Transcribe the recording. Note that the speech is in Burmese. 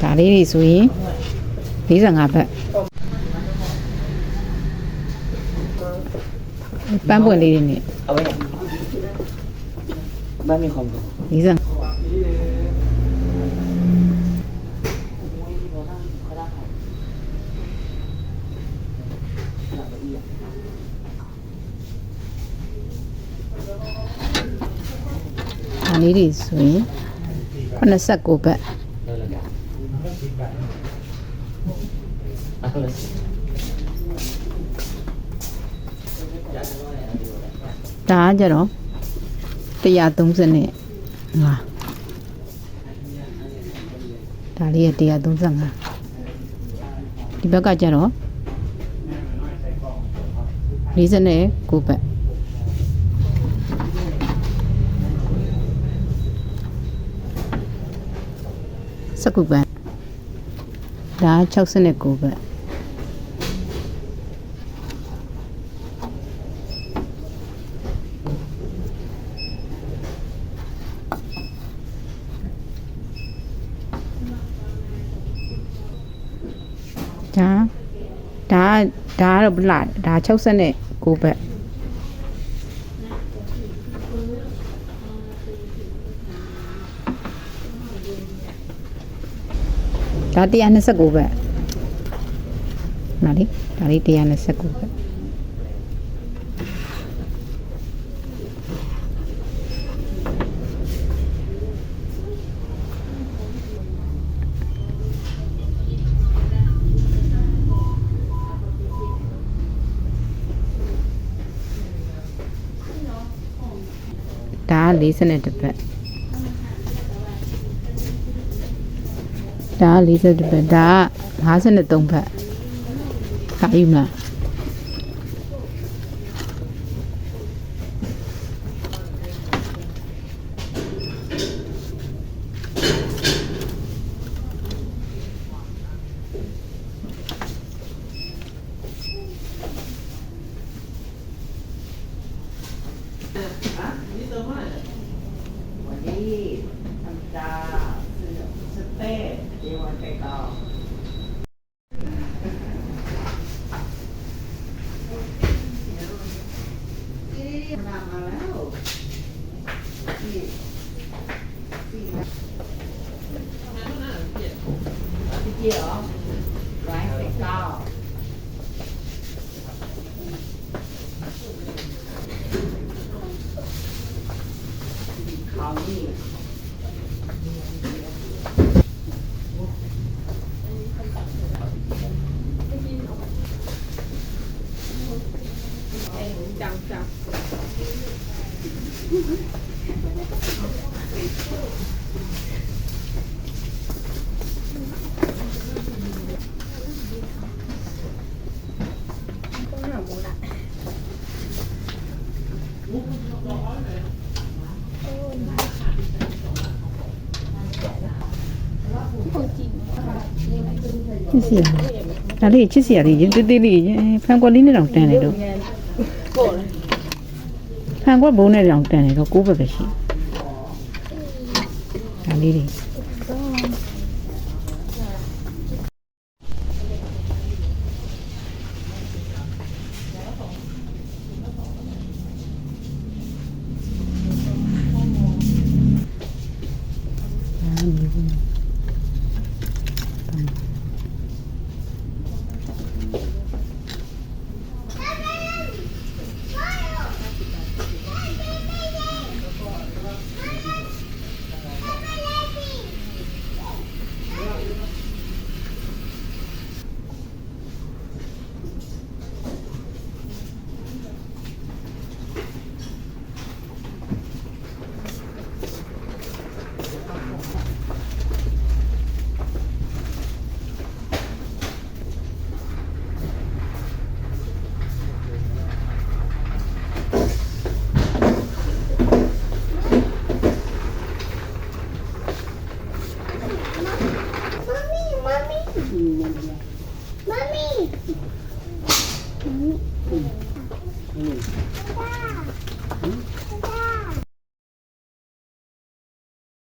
ဒါလေးတွေဆိုရင်45ဘတ်ပန်းပွင့်လေးတွေနဲ့အဝဲဘာမင်းခေါ်လို့50လေးတွေဆိုရင်89ဘတ် ဒါကကြတော့130နဲ့ငါဒါလေးက135ဒီဘက်ကကြတော့49ဘတ်စကုဘတ်ဒါက69ဘတ် ဒါဒါဒါကတော့ဘလာဒါ69ဘတ်ဒါ129ဘတ်နော်လေဒါလေး129ဘတ် ဒါက42ဘတ်ဒါက42ဘတ်ဒါက53ဘတ်ခါယူမလား เดี๋ยีวันไปต่อนี่เก้อานี่ ချစ်စီရဒါလေးချစ်စီရလေးရင်တေးသေးလေးဖန်ကွက်လေးနဲ့တောင်တန်းနေတော့ ဖန်ကွက်ဘုံနဲ့တောင်တန်းနေတော့ကိုးဘက်ပဲရှိဒါလေးတွေ